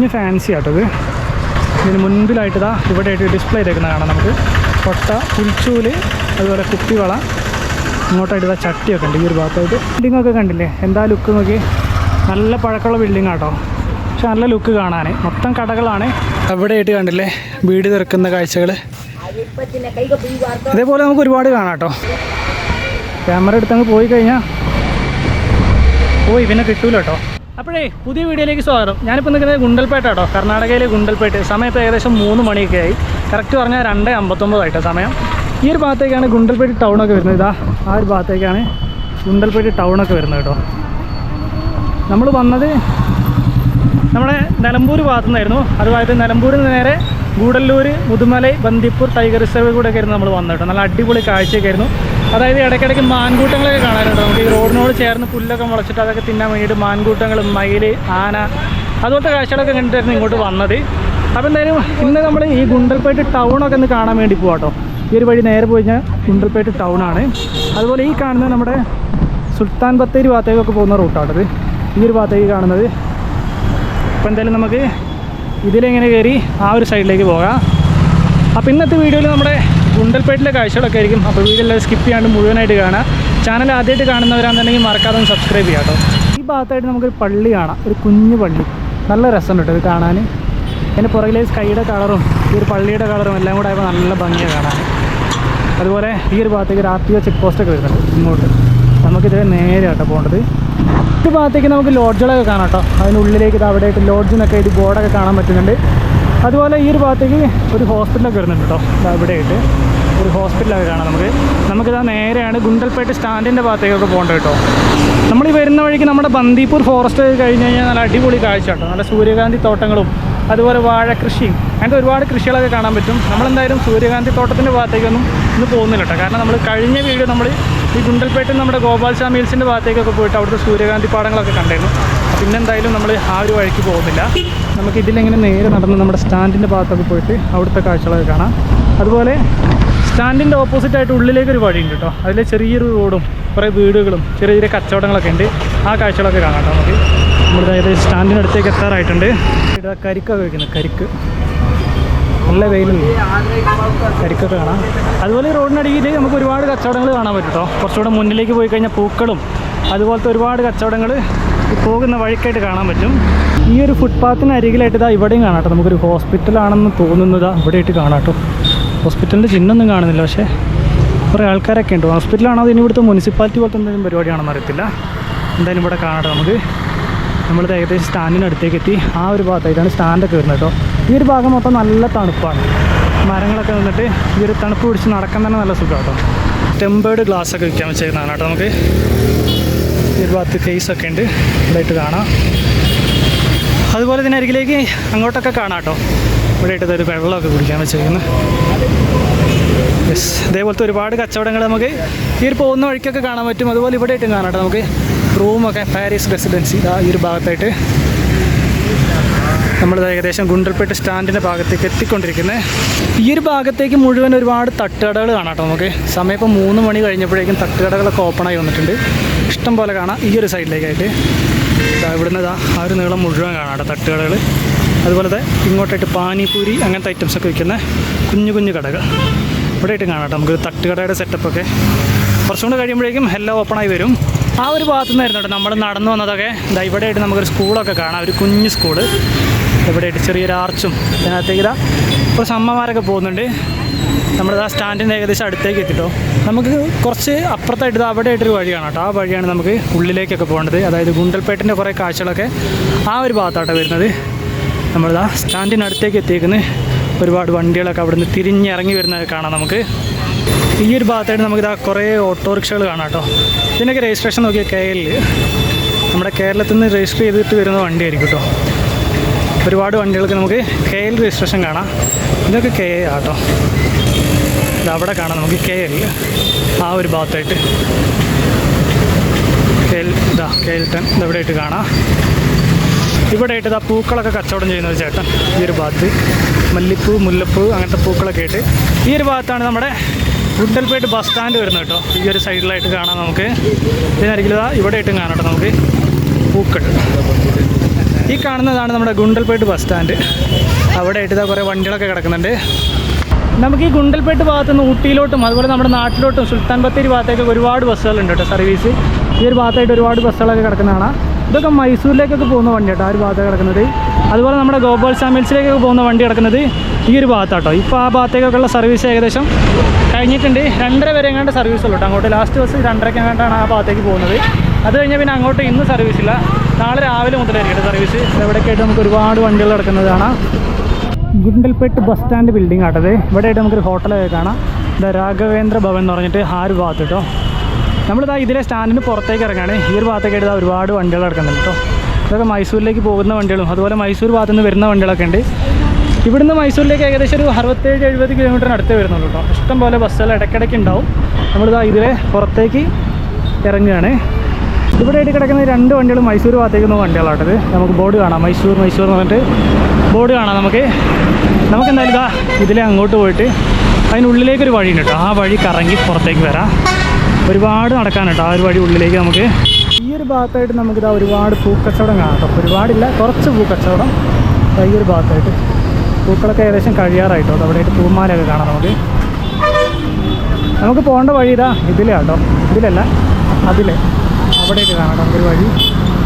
കുഞ്ഞ് ഫാൻസി ആട്ടത് ഇതിന് മുൻപിലായിട്ട് ഇതാ ഇവിടെ ആയിട്ട് ഡിസ്പ്ലേ ചെയ്തേക്കുന്ന കാണാം നമുക്ക്. കൊട്ട പുൽച്ചൂൽ അതുപോലെ കുപ്പിവള. ഇങ്ങോട്ടായിട്ട് ഇതാ ചട്ടിയൊക്കെ ഉണ്ട് ഈ ഒരു ഭാഗത്തായിട്ട് ബിൽഡിംഗ് ഒക്കെ കണ്ടില്ലേ? എന്താ ലുക്ക് നോക്കി നല്ല പഴക്കമുള്ള ബിൽഡിംഗ് ആട്ടോ. പക്ഷെ നല്ല ലുക്ക് കാണാൻ മൊത്തം കടകളാണ്. അവിടെ ആയിട്ട് കണ്ടില്ലേ? വീട് തിറക്കുന്ന കാഴ്ചകൾ ഇതേപോലെ നമുക്ക് ഒരുപാട് കാണാം കേട്ടോ ക്യാമറ എടുത്തങ്ങ് പോയി കഴിഞ്ഞാൽ ഓ പിന്നെ കിട്ടൂല കേട്ടോ അപ്പോഴേ പുതിയ വീഡിയോയിലേക്ക് സ്വാഗതം. ഞാനിപ്പോൾ നിൽക്കുന്നത് ഗുണ്ടൽപേട്ട കേട്ടോ കർണാടകയിലെ ഗുണ്ടൽപേട്ട്. സമയത്ത് ഏകദേശം മൂന്ന് മണിയൊക്കെ ആയി കറക്റ്റ് പറഞ്ഞാൽ രണ്ട് അമ്പത്തൊമ്പതായിട്ടോ സമയം. ഈ ഒരു ഭാഗത്തേക്കാണ് ഗുണ്ടൽപേട്ട് ടൗണൊക്കെ വരുന്നത്. ഇതാ ആ ഒരു ഭാഗത്തേക്കാണ് ഗുണ്ടൽപേട്ട് ടൗണൊക്കെ വരുന്നത് കേട്ടോ. നമ്മൾ വന്നത് നമ്മുടെ നിലമ്പൂർ ഭാഗത്തു നിന്നായിരുന്നു അതുമായിട്ട് നിലമ്പൂരിൽ നിന്ന് നേരെ ഗൂഡല്ലൂർ മുതുമലൈ ബന്ദിപ്പൂർ ടൈഗർ റിസർവ് കൂടെ ആയിരുന്നു നമ്മൾ വന്നത് കേട്ടോ നല്ല അടിപൊളി കാഴ്ചയൊക്കെ ആയിരുന്നു അതായത് ഇടയ്ക്കിടയ്ക്ക് മാൻകൂട്ടങ്ങളൊക്കെ കാണാനുണ്ട് നമുക്ക് ഈ റോഡിനോട് ചേർന്ന് പുല്ലൊക്കെ മുളച്ചിട്ട് അതൊക്കെ തിന്നാൻ വേണ്ടിയിട്ട് മാൻകൂട്ടങ്ങൾ മയിൽ ആന അതുപോലത്തെ കാഴ്ചകളൊക്കെ കണ്ടിട്ടായിരുന്നു ഇങ്ങോട്ട് വന്നത്. അപ്പോൾ എന്തായാലും ഇന്ന് നമ്മൾ ഈ ഗുണ്ടൽപേട്ട് ടൗണൊക്കെ ഒന്ന് കാണാൻ വേണ്ടി പോകാം ഈ ഒരു വഴി നേരെ പോയി കഴിഞ്ഞാൽ ഗുണ്ടൽപേട്ട് ടൗണാണ് അതുപോലെ ഈ കാണുന്നത് നമ്മുടെ സുൽത്താൻ ബത്തേരി ഭാഗത്തേക്കൊക്കെ പോകുന്ന റൂട്ടാണത് ഈ ഒരു ഭാഗത്തേക്ക് കാണുന്നത്. അപ്പോൾ എന്തായാലും നമുക്ക് ഇതിലെങ്ങനെ കയറി ആ ഒരു സൈഡിലേക്ക് പോകാം. അപ്പോൾ ഇന്നത്തെ വീഡിയോയിൽ നമ്മുടെ ഗുണ്ടൽപേട്ടിലെ കാഴ്ചകളൊക്കെ ആയിരിക്കും. അപ്പോൾ വീഡിയോ സ്കിപ്പ് ചെയ്യാണ്ട് മുഴുവനായിട്ട് കാണാം ചാനൽ ആദ്യമായിട്ട് കാണുന്നവരാണെന്നുണ്ടെങ്കിൽ മറക്കാതെ ഒന്ന് സബ്സ്ക്രൈബ് ചെയ്യാം കേട്ടോ. ഈ ഭാഗത്തായിട്ട് നമുക്കൊരു പള്ളി കാണാം. ഒരു കുഞ്ഞു പള്ളി. നല്ല രസമുണ്ട് കേട്ടോ ഇത് കാണാൻ. അതിന്റെ പുറകിലെ സ്കൈയുടെ കളറും ഈ ഒരു പള്ളിയുടെ കളറും എല്ലാം കൂടെ ആയപ്പോൾ നല്ല ഭംഗിയാണ് കാണാൻ. അതുപോലെ ഈ ഒരു ഭാഗത്തേക്ക് ഒരു ആർ ടി ഒ ചെക്ക് പോസ്റ്റൊക്കെ വരുന്നുണ്ട് ഇങ്ങോട്ട്. നമുക്കിതിൽ നേരെ കേട്ടോ പോകേണ്ടത്. ഈ ഭാഗത്തേക്ക് നമുക്ക് ലോഡ്ജുകളൊക്കെ കാണാം കേട്ടോ. അതിനുള്ളിലേക്ക് ഇത് അവിടെ ആയിട്ട് ലോഡ്ജ് എന്നൊക്കെ എഴുതി ബോർഡൊക്കെ കാണാൻ പറ്റുന്നുണ്ട്. അതുപോലെ ഈ ഒരു ഭാഗത്തേക്ക് ഒരു ഹോസ്പിറ്റലൊക്കെ വരുന്നുണ്ട് കേട്ടോ. ഇതാ ഇവിടെ ആയിട്ട് ഒരു ഹോസ്പിറ്റലൊക്കെ കാണാം നമുക്ക്. നമുക്കിതാ നേരെയാണ് ഗുണ്ടൽപേട്ട് സ്റ്റാൻഡിന്റെ ഭാഗത്തേക്കൊക്കെ പോകേണ്ടത് കേട്ടോ. നമ്മൾ ഈ വരുന്ന വഴിക്ക് നമ്മുടെ ബന്ദിപ്പൂർ ഫോറസ്റ്റ് കഴിഞ്ഞ് കഴിഞ്ഞാൽ നല്ല അടിപൊളി കാഴ്ച കേട്ടോ. നല്ല സൂര്യകാന്തി തോട്ടങ്ങളും അതുപോലെ വാഴ കൃഷിയും അങ്ങനത്തെ ഒരുപാട് കൃഷികളൊക്കെ കാണാൻ പറ്റും. നമ്മളെന്തായാലും സൂര്യകാന്തി തോട്ടത്തിന്റെ ഭാഗത്തേക്കൊന്നും ഇന്ന് പോകുന്നില്ല കേട്ടോ. കാരണം നമ്മൾ കഴിഞ്ഞ വീഡിയോ നമ്മൾ ഈ ഗുണ്ടൽപേട്ട് നമ്മുടെ ഗോപാൽ ഷാ ഭാഗത്തേക്കൊക്കെ പോയിട്ട് അവിടുത്തെ സൂര്യകാന്തി പാടങ്ങളൊക്കെ കണ്ടായിരുന്നു പിന്നെ എന്തായാലും നമ്മൾ ആ ഒരു വഴിക്ക് പോകുന്നില്ല. നമുക്ക് ഇതിലിങ്ങനെ നേരെ നടന്ന് നമ്മുടെ സ്റ്റാൻഡിന്റെ ഭാഗത്തൊക്കെ പോയിട്ട് അവിടുത്തെ കാഴ്ചകളൊക്കെ കാണാം. അതുപോലെ സ്റ്റാൻഡിന്റെ ഓപ്പോസിറ്റ് ആയിട്ട് ഉള്ളിലേക്ക് ഒരു വഴിയുണ്ട് കേട്ടോ. അതിലെ ചെറിയൊരു റോഡും കുറേ വീടുകളും ചെറിയ ചെറിയ കച്ചവടങ്ങളൊക്കെ ഉണ്ട്. ആ കാഴ്ചകളൊക്കെ കാണാം കേട്ടോ നമുക്ക്. നമ്മുടെ ഏകദേശം സ്റ്റാൻഡിനടുത്തേക്ക് എത്താറായിട്ടുണ്ട്. ഇവിടെ കരിക്കൊക്കെ വയ്ക്കുന്നത് കരിക്ക്. നല്ല വെയിലുണ്ട് കരിക്കൊക്കെ കാണാം. അതുപോലെ ഈ റോഡിനടിയിൽ നമുക്ക് ഒരുപാട് കച്ചവടങ്ങൾ കാണാൻ പറ്റും കേട്ടോ കുറച്ചുകൂടെ മുന്നിലേക്ക് പോയി കഴിഞ്ഞാൽ പൂക്കളും അതുപോലത്തെ ഒരുപാട് കച്ചവടങ്ങൾ പോകുന്ന വഴിക്കായിട്ട് കാണാൻ പറ്റും. ഈ ഒരു ഫുട്പാത്തിന് അരികിലായിട്ട് ഇതാ ഇവിടെയും കാണാം കേട്ടോ നമുക്കൊരു ഹോസ്പിറ്റലാണെന്ന് തോന്നുന്നതാ ഇവിടെയായിട്ട് കാണാം കേട്ടോ ഹോസ്പിറ്റലിന്റെ ചിഹ്നമൊന്നും കാണുന്നില്ല. പക്ഷേ കുറേ ആൾക്കാരൊക്കെ ഉണ്ട്. ഹോസ്പിറ്റലാണോ അതിന് ഇവിടുത്തെ മുനിസിപ്പാലിറ്റി പോലത്തെ എന്തെങ്കിലും പരിപാടിയാണെന്ന് അറിയത്തില്ല. എന്തായാലും ഇവിടെ കാണാം നമുക്ക്. നമ്മളിത് ഏകദേശം സ്റ്റാൻഡിനടുത്തേക്ക് എത്തി ആ ഒരു ഭാഗത്തായിട്ടാണ് സ്റ്റാൻഡൊക്കെ വരുന്നത് കേട്ടോ ഈ ഒരു ഭാഗം മൊത്തം നല്ല തണുപ്പാണ്. മരങ്ങളൊക്കെ നിന്നിട്ട് ഈ ഒരു തണുപ്പ് പിടിച്ച് നടക്കാൻ തന്നെ നല്ല സുഖം കേട്ടോ ടെമ്പേർഡ് ഗ്ലാസ് ഒക്കെ വിൽക്കാൻ വെച്ചേക്കുന്നതാണ് കേട്ടോ നമുക്ക്. ഈ ഒരു ഭാഗത്ത് കേസൊക്കെ ഉണ്ട്. ഇവിടെയായിട്ട് കാണാം. അതുപോലെ തന്നെ അരികിലേക്ക് അങ്ങോട്ടൊക്കെ കാണാം കേട്ടോ. ഇവിടെ ഇട്ടത് ഒരു വെള്ളമൊക്കെ കുടിക്കാൻ വെച്ചേക്കുന്നത് യെസ് ഇതേപോലത്തെ ഒരുപാട് കച്ചവടങ്ങൾ നമുക്ക് ഈ ഒരു പോകുന്ന വഴിക്കൊക്കെ കാണാൻ പറ്റും. അതുപോലെ ഇവിടെ ആയിട്ടും കാണാം നമുക്ക്. റൂമൊക്കെ പാരീസ് റെസിഡൻസി ഈ ഒരു ഭാഗത്തായിട്ട്. നമ്മൾ ഏകദേശം ഗുണ്ടൽപേട്ട് സ്റ്റാൻഡിന്റെ ഭാഗത്തേക്ക് എത്തിക്കൊണ്ടിരിക്കുന്നത് ഈ ഒരു ഭാഗത്തേക്ക് മുഴുവൻ ഒരുപാട് തട്ടുകടകൾ കാണാം കേട്ടോ നമുക്ക്. സമയം ഇപ്പോൾ മൂന്ന് മണി കഴിഞ്ഞപ്പോഴേക്കും തട്ടുകടകളൊക്കെ ഓപ്പണായി വന്നിട്ടുണ്ട്. ഇഷ്ടം പോലെ കാണാം ഈ ഒരു സൈഡിലേക്കായിട്ട്. ഇവിടുന്ന് ഇതാ ആ ഒരു നീളം മുഴുവൻ കാണാം കേട്ടോ തട്ടുകടകൾ അതുപോലെ ഇങ്ങോട്ടായിട്ട് പാനിപൂരി അങ്ങനത്തെ ഐറ്റംസ് ഒക്കെ വിൽക്കുന്ന കുഞ്ഞു കുഞ്ഞു കടകൾ. ഇവിടെ ആയിട്ട് കാണാം കേട്ടോ നമുക്ക് തട്ടുകടയുടെ സെറ്റപ്പൊക്കെ കുറച്ചും കൂടെ കഴിയുമ്പോഴേക്കും എല്ലാം ഓപ്പണായി വരും. ആ ഒരു ഭാഗത്തു നിന്നായിരുന്നു കേട്ടോ നമ്മൾ നടന്നു വന്നതൊക്കെ. ഇതാ ഇവിടെയായിട്ട് നമുക്കൊരു സ്കൂളൊക്കെ കാണാം. ഒരു കുഞ്ഞു സ്കൂൾ ഇവിടെയായിട്ട് ചെറിയൊരു ആർച്ചും അതിനകത്തേക്ക് ഇതാ കുറച്ച് അമ്മമാരൊക്കെ പോകുന്നുണ്ട്. നമ്മളിതാ സ്റ്റാൻഡിന്റെ ഏകദേശം അടുത്തേക്ക് എത്തിട്ടോ. നമുക്ക് കുറച്ച് അപ്പുറത്തായിട്ട് അവിടെ ആയിട്ടൊരു വഴിയാണ് കേട്ടോ ആ വഴിയാണ് നമുക്ക് ഉള്ളിലേക്കൊക്കെ പോകേണ്ടത്. അതായത് ഗുണ്ടൽപേട്ടിന്റെ കുറേ കാഴ്ചകളൊക്കെ ആ ഒരു ഭാഗത്താട്ടോ വരുന്നത്. നമ്മളിതാ സ്റ്റാൻഡിനടുത്തേക്ക് എത്തിയേക്കുന്നത് ഒരുപാട് വണ്ടികളൊക്കെ അവിടുന്ന് തിരിഞ്ഞിറങ്ങി വരുന്നത് കാണാം നമുക്ക്. ഈ ഒരു ഭാഗത്തായിട്ട് നമുക്കിതാ കുറേ ഓട്ടോറിക്ഷകൾ കാണാം കേട്ടോ ഇതിനൊക്കെ രജിസ്ട്രേഷൻ നോക്കിയാൽ കെ നമ്മുടെ കേരളത്തിൽ നിന്ന് രജിസ്റ്റർ ചെയ്തിട്ട് വരുന്ന വണ്ടിയായിരിക്കും കേട്ടോ ഒരുപാട് വണ്ടികൾക്ക് നമുക്ക് കെ എൽ രജിസ്ട്രേഷൻ കാണാം. ഇതൊക്കെ കെ എ ആട്ടോ. അവിടെ കാണാം. നമുക്ക് കെ എൽ ആ ഒരു ഭാഗത്തായിട്ട് കെ എൽ ഇതാ കെ എൽ ടെൻ ഇതെവിടെയായിട്ട് കാണാം. ഇവിടെ ആയിട്ട് ഇതാ പൂക്കളൊക്കെ കച്ചവടം ചെയ്യുന്ന ഒരു ചേട്ടൻ. ഈ ഒരു ഭാഗത്ത് മല്ലിപ്പൂ മുല്ലപ്പൂ അങ്ങനത്തെ പൂക്കളൊക്കെ ആയിട്ട്. ഈ ഒരു ഭാഗത്താണ് നമ്മുടെ ഗുണ്ടൽപേട്ട് ബസ് സ്റ്റാൻഡ് വരുന്നത് കേട്ടോ. ഈ ഒരു സൈഡിലായിട്ട് കാണാം നമുക്ക്. ഇതിനായിരിക്കും ഇതാ ഇവിടെ ആയിട്ടും കാണാം കേട്ടോ നമുക്ക് പൂക്കൾ. ഈ കാണുന്നതാണ് നമ്മുടെ ഗുണ്ടൽപേട്ട് ബസ് സ്റ്റാൻഡ്. അവിടെ ആയിട്ട് കുറേ വണ്ടികളൊക്കെ കിടക്കുന്നുണ്ട്. നമുക്ക് ഈ ഗുണ്ടൽപേട്ട് ഭാഗത്ത് നിന്ന് ഊട്ടിയിലോട്ടും അതുപോലെ നമ്മുടെ നാട്ടിലോട്ടും സുൽത്താൻ ബത്തേരി ഭാഗത്തേക്കൊക്കെ ഒരുപാട് ബസ്സുകളുണ്ട് കേട്ടോ സർവീസ്. ഈ ഒരു ഭാഗത്തായിട്ട് ഒരുപാട് ബസ്സുകളൊക്കെ കിടക്കുന്നതാണ് ഇതൊക്കെ മൈസൂരിലേക്കൊക്കെ പോകുന്ന വണ്ടി കേട്ടോ ആ ഒരു ഭാഗത്ത് കിടക്കുന്നത്. അതുപോലെ നമ്മുടെ ഗോപാൽ സാമിൽസിലേക്കൊക്കെ പോകുന്ന വണ്ടി കിടക്കുന്നത് ഈ ഒരു ഭാഗത്താട്ടോ. ഇപ്പോൾ ആ ഭാഗത്തേക്കൊക്കെയുള്ള സർവീസ് ഏകദേശം കഴിഞ്ഞിട്ടുണ്ട്. രണ്ടര വരെ എങ്ങാണ്ട് സർവീസ് ഉള്ളൂ അങ്ങോട്ട് ലാസ്റ്റ് ബസ് രണ്ടരയ്ക്ക് എങ്ങാണ്ടാണ് ആ ഭാഗത്തേക്ക് പോകുന്നത്. അത് കഴിഞ്ഞാൽ പിന്നെ അങ്ങോട്ട് ഇന്ന് സർവീസ് ഇല്ല. നാളെ രാവിലെ മുതലായിരിക്കും സർവീസ് എവിടെയൊക്കെ ആയിട്ട് നമുക്ക് ഒരുപാട് വണ്ടികൾ കിടക്കുന്നത് കാണാം. ഗുണ്ടൽപേട്ട് ബസ് സ്റ്റാൻഡ് ബിൽഡിംഗ് ആട്ടത് ഇവിടെ ആയിട്ട് നമുക്കൊരു ഹോട്ടലൊക്കെ കാണാം. ദ രാഘവേന്ദ്ര ഭവൻ എന്ന് പറഞ്ഞിട്ട് ആ ഒരു ഭാഗത്ത് കേട്ടോ. നമ്മളിതാ ഇതിലെ സ്റ്റാൻഡിന് പുറത്തേക്ക് ഇറങ്ങാണ്. ഈ ഒരു ഭാഗത്തേക്ക് ഇതാ ഒരുപാട് വണ്ടികൾ കിടക്കുന്നുണ്ട് കേട്ടോ. ഇതൊക്കെ മൈസൂരിലേക്ക് പോകുന്ന വണ്ടികളും അതുപോലെ മൈസൂർ ഭാഗത്തു നിന്ന് വരുന്ന വണ്ടികളൊക്കെ ഉണ്ട്. ഇവിടുന്ന് മൈസൂരിലേക്ക് ഏകദേശം ഒരു അറുപത്തേഴ് എഴുപത് കിലോമീറ്ററിന് അടുത്തേ വരുന്നുള്ളൂ കേട്ടോ. ഇഷ്ടംപോലെ ബസ്സുകൾ ഇടയ്ക്കിടയ്ക്ക് ഉണ്ടാവും. നമ്മളിതാ ഇതിലെ പുറത്തേക്ക് ഇറങ്ങുകയാണ്. ഇവിടെ ആയിട്ട് കിടക്കുന്ന രണ്ട് വണ്ടികൾ മൈസൂർ ഭാഗത്തേക്ക് വണ്ടികളാണ് വണ്ടികളാട്ടത് നമുക്ക് ബോർഡ് കാണാം. മൈസൂർ മൈസൂർ എന്ന് പറഞ്ഞിട്ട് ബോർഡ് കാണാം നമുക്ക്. നമുക്ക് എന്തായാലും ഇതാ ഇതിലെ അങ്ങോട്ട് പോയിട്ട് അതിനുള്ളിലേക്ക് ഒരു വഴിയുണ്ട് കേട്ടോ. ആ വഴി കറങ്ങി പുറത്തേക്ക് വരാം. ഒരുപാട് നടക്കാനുണ്ട് ആ ഒരു വഴി ഉള്ളിലേക്ക് നമുക്ക് ഈ ഒരു ഭാഗത്തായിട്ട് നമുക്കിതാ ഒരുപാട് പൂക്കച്ചവടം കാണാം കേട്ടോ. ഒരുപാടില്ല കുറച്ച് പൂക്കച്ചവടം ഈ ഒരു ഭാഗത്തായിട്ട്. പൂക്കളൊക്കെ ഏകദേശം കഴിയാറായിട്ടോ അവിടെയായിട്ട് പൂമാലയൊക്കെ കാണാം നമുക്ക്. നമുക്ക് പോകേണ്ട വഴി ഇതാ ഇതിലെ കേട്ടോ. ഇതിലല്ല അതിലെ. അവിടെയൊക്കെ കാണാം. നമുക്കൊരു വഴി.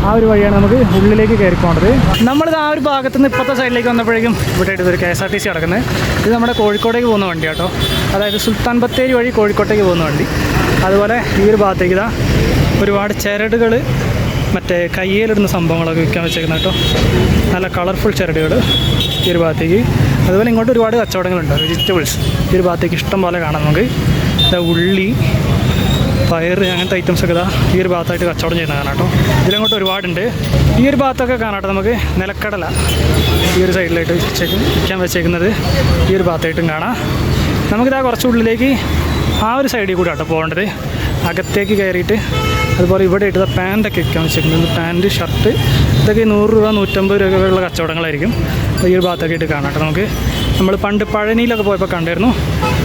ആ ഒരു വഴിയാണ് നമുക്ക് ഉള്ളിലേക്ക് കയറി പോകേണ്ടത്. നമ്മളിത് ആ ഒരു ഭാഗത്ത് നിന്ന് ഇപ്പോഴത്തെ സൈഡിലേക്ക് വന്നപ്പോഴേക്കും ഇവിടെ ഒരു K S R T C കിടക്കുന്നത് ഇത് നമ്മുടെ കോഴിക്കോടേക്ക് പോകുന്ന വണ്ടി കേട്ടോ. അതായത് സുൽത്താൻ ബത്തേരി വഴി കോഴിക്കോട്ടേക്ക് പോകുന്ന വണ്ടി. അതുപോലെ ഈ ഒരു ഭാഗത്തേക്ക് ഇതാ ഒരുപാട് ചരടുകൾ മറ്റേ കയ്യിലിടുന്ന സംഭവങ്ങളൊക്കെ വിൽക്കാൻ വെച്ചേക്കുന്ന കേട്ടോ. നല്ല കളർഫുൾ ചരടുകൾ ഈ ഒരു ഭാഗത്തേക്ക്. അതുപോലെ ഇങ്ങോട്ട് ഒരുപാട് കച്ചവടങ്ങളുണ്ട്. വെജിറ്റബിൾസ് ഈ ഒരു ഭാഗത്തേക്ക് ഇഷ്ടം പോലെ കാണാം നമുക്ക്. ഇതാ ഉള്ളി പയർ അങ്ങനത്തെ ഐറ്റംസ് ഒക്കെ ഇതാ ഈ ഒരു ഭാഗത്തായിട്ട് കച്ചവടം ചെയ്യുന്ന കാണാം കേട്ടോ. ഇതിലങ്ങോട്ട് ഒരുപാടുണ്ട്. ഈ ഒരു ഭാഗത്തൊക്കെ കാണാട്ടോ നമുക്ക് നിലക്കടല ഈ ഒരു സൈഡിലായിട്ട് വെച്ചേക്കും വെച്ചേക്കുന്നത് ഈ ഒരു ഭാഗത്തായിട്ടും കാണാം. നമുക്കിതാ കുറച്ച് ഉള്ളിലേക്ക് ആ ഒരു സൈഡിൽ കൂടെ ആട്ടോ പോകേണ്ടത്. അകത്തേക്ക് കയറിയിട്ട് അതുപോലെ ഇവിടെ ഇട്ടത് പാന്റൊക്കെ വിൽക്കാൻ വെച്ചേക്കുന്നത്. പാന്റ് ഷർട്ട് ഇതൊക്കെ നൂറ് രൂപ നൂറ്റമ്പത് രൂപയുള്ള കച്ചവടങ്ങളായിരിക്കും. ഈ ഒരു ഭാഗത്തൊക്കെ ഇട്ട് കാണാം കേട്ടോ നമുക്ക്. നമ്മൾ പണ്ട് പഴനിയിലൊക്കെ പോയപ്പോൾ കണ്ടായിരുന്നു